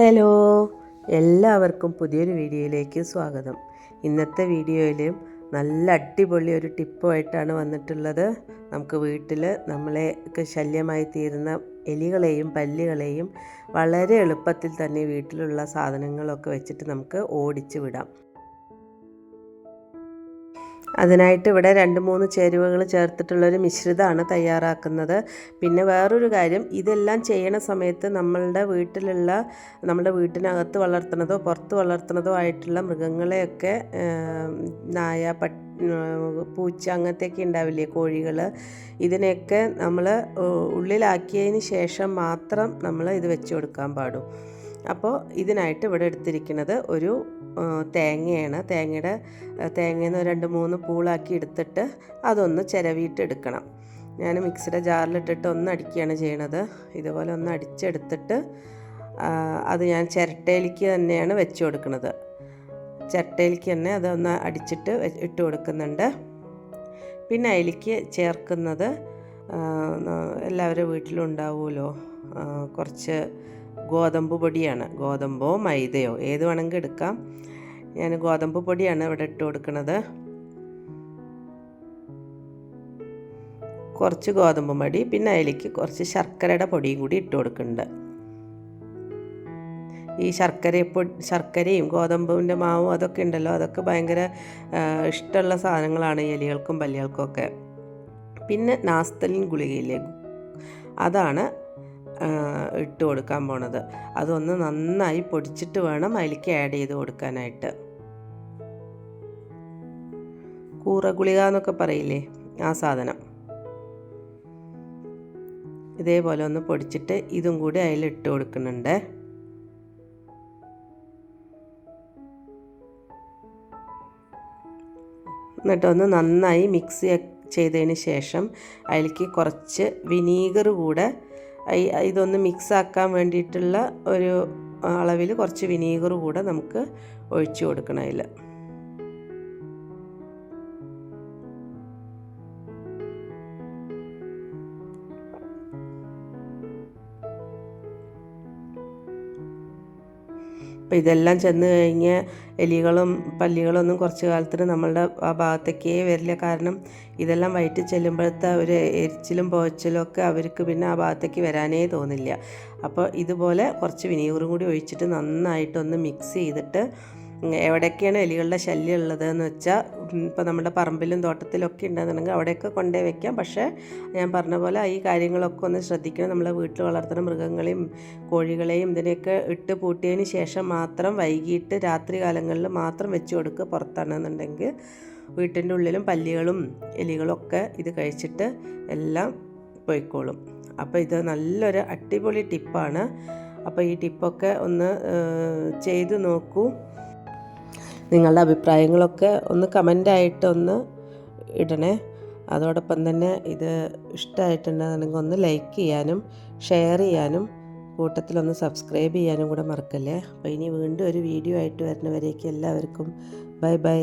Hello എല്ലാവർക്കും പുതിയൊരു വീഡിയോയിലേക്ക് സ്വാഗതം. ഇന്നത്തെ വീഡിയോയിൽ നല്ല അടിപൊളി ഒരു ടിപ്പുമായിട്ടാണ് വന്നിട്ടുള്ളത്. നമുക്ക് വീട്ടിൽ നമ്മളെ ശല്യമായി തീരുന്ന എലികളെയും പല്ലികളെയും വളരെ എളുപ്പത്തിൽ തന്നെ വീട്ടിലുള്ള സാധനങ്ങളൊക്കെ വെച്ചിട്ട് നമുക്ക് ഓടിച്ചു വിടാം. അതിനായിട്ട് ഇവിടെ രണ്ട് മൂന്ന് ചേരുവകൾ ചേർത്തിട്ടുള്ളൊരു മിശ്രിതമാണ് തയ്യാറാക്കുന്നത്. പിന്നെ വേറൊരു കാര്യം ഇതെല്ലാം ചെയ്യണ സമയത്ത് നമ്മളുടെ വീട്ടിലുള്ള നമ്മുടെ വീട്ടിനകത്ത് വളർത്തുന്നതോ പുറത്ത് വളർത്തുന്നതോ ആയിട്ടുള്ള മൃഗങ്ങളെയൊക്കെ നായ പട്ട് പൂച്ച അങ്ങനത്തെയൊക്കെ ഉണ്ടാവില്ലേ കോഴികൾ? ഇതിനെയൊക്കെ നമ്മൾ ഉള്ളിലാക്കിയതിന് ശേഷം മാത്രം നമ്മൾ ഇത് വെച്ച് കൊടുക്കാൻ പാടും. അപ്പോൾ ഇതിനായിട്ട് ഇവിടെ എടുത്തിരിക്കുന്നത് ഒരു തേങ്ങയാണ്. തേങ്ങയുടെ തേങ്ങയിൽ നിന്ന് രണ്ട് മൂന്ന് പൂളാക്കി എടുത്തിട്ട് അതൊന്ന് ചിരവിയിട്ട് എടുക്കണം. ഞാൻ മിക്സിയുടെ ജാറിലിട്ടിട്ട് ഒന്ന് അടിക്കുകയാണ് ചെയ്യണത്. ഇതുപോലെ ഒന്ന് അടിച്ചെടുത്തിട്ട് അത് ഞാൻ ചിരട്ടയിലേക്ക് തന്നെയാണ് വെച്ച് കൊടുക്കുന്നത്. ചിരട്ടയിലേക്ക് തന്നെ അതൊന്ന് അടിച്ചിട്ട് ഇട്ട് കൊടുക്കുന്നുണ്ട്. പിന്നെ അതിലേക്ക് ചേർക്കുന്നത് എല്ലാവരും വീട്ടിലുണ്ടാവുമല്ലോ കുറച്ച് ഗോതമ്പ് പൊടിയാണ്. ഗോതമ്പോ മൈദയോ ഏത് വേണമെങ്കിൽ എടുക്കാം. ഞാൻ ഗോതമ്പ് പൊടിയാണ് ഇവിടെ ഇട്ട് കൊടുക്കുന്നത്. കുറച്ച് ഗോതമ്പ് മടി പിന്നെ അതിലേക്ക് കുറച്ച് ശർക്കരയുടെ പൊടിയും കൂടി ഇട്ട് കൊടുക്കുന്നുണ്ട്. ഈ ശർക്കര ശർക്കരയും ഗോതമ്പിന്റെ മാവും അതൊക്കെ ഉണ്ടല്ലോ അതൊക്കെ ഭയങ്കര ഇഷ്ടമുള്ള സാധനങ്ങളാണ് എലികൾക്കും പല്ലികൾക്കും ഒക്കെ. പിന്നെ നാസ്തലിൻ ഗുളികയില്ലേ? അതാണ് ഇട്ട് കൊടുക്കാൻ പോണത്. അതൊന്ന് നന്നായി പൊടിച്ചിട്ട് വേണം അതിലേക്ക് ആഡ് ചെയ്ത് കൊടുക്കാനായിട്ട്. കൂറ ഗുളിക എന്നൊക്കെ പറയില്ലേ ആ സാധനം. ഇതേപോലെ ഒന്ന് പൊടിച്ചിട്ട് ഇതും കൂടി അതിൽ ഇട്ട് കൊടുക്കുന്നുണ്ട്. എന്നിട്ടൊന്ന് നന്നായി മിക്സ് ചെയ്തതിന് ശേഷം അതിലേക്ക് കുറച്ച് വിനീഗർ കൂടെ ഇതൊന്ന് മിക്സ് ആക്കാൻ വേണ്ടിയിട്ടുള്ള ഒരു അളവിൽ കുറച്ച് വിനീഗർ കൂടെ നമുക്ക് ഒഴിച്ചു കൊടുക്കണം അതിൽ അപ്പോൾ ഇതെല്ലാം ചെന്ന് കഴിഞ്ഞ് എലികളും പല്ലികളൊന്നും കുറച്ച് കാലത്തിന് നമ്മളുടെ ആ ഭാഗത്തേക്കേ വരില്ല. കാരണം ഇതെല്ലാം വയറ്റിൽ ചെല്ലുമ്പോഴത്തെ ഒരു എരിച്ചിലും പോച്ചിലും ഒക്കെ അവർക്ക് പിന്നെ ആ ഭാഗത്തേക്ക് വരാനേ തോന്നില്ല. അപ്പോൾ ഇതുപോലെ കുറച്ച് വിനീഗറും കൂടി ഒഴിച്ചിട്ട് നന്നായിട്ടൊന്ന് മിക്സ് ചെയ്തിട്ട് എവിടെയൊക്കെയാണ് എലികളുടെ ശല്യം ഉള്ളതെന്ന് വെച്ചാൽ ഇപ്പോൾ നമ്മുടെ പറമ്പിലും തോട്ടത്തിലൊക്കെ ഉണ്ടെന്നുണ്ടെങ്കിൽ അവിടെയൊക്കെ കൊണ്ടേ വെക്കാം. പക്ഷേ ഞാൻ പറഞ്ഞ പോലെ ഈ കാര്യങ്ങളൊക്കെ ഒന്ന് ശ്രദ്ധിക്കണം. നമ്മളെ വീട്ടിൽ വളർത്തുന്ന മൃഗങ്ങളെയും കോഴികളെയും ഇതിനെയൊക്കെ ഇട്ട് പൂട്ടിയതിന് ശേഷം മാത്രം വൈകിട്ട് രാത്രി കാലങ്ങളിൽ മാത്രം വെച്ച് കൊടുക്കുക പുറത്താണെന്നുണ്ടെങ്കിൽ വീട്ടിന്റെ ഉള്ളിലും പല്ലികളും എലികളൊക്കെ ഇത് കഴിച്ചിട്ട് എല്ലാം പോയിക്കോളും. അപ്പോൾ ഇത് നല്ലൊരു അടിപൊളി ടിപ്പാണ്. അപ്പോൾ ഈ ടിപ്പൊക്കെ ഒന്ന് ചെയ്തു നോക്കൂ. നിങ്ങളുടെ അഭിപ്രായങ്ങളൊക്കെ ഒന്ന് കമന്റായിട്ട് ഒന്ന് ഇടണേ. അതോടൊപ്പം തന്നെ ഇത് ഇഷ്ടമായിട്ടുണ്ടെന്നുണ്ടെങ്കിൽ ഒന്ന് ലൈക്ക് ചെയ്യാനും ഷെയർ ചെയ്യാനും കൂട്ടത്തിലൊന്ന് സബ്സ്ക്രൈബ് ചെയ്യാനും കൂടെ മറക്കല്ലേ. അപ്പോൾ ഇനി വീണ്ടും ഒരു വീഡിയോ ആയിട്ട് വരുന്നവരേക്ക് എല്ലാവർക്കും ബൈ ബൈ.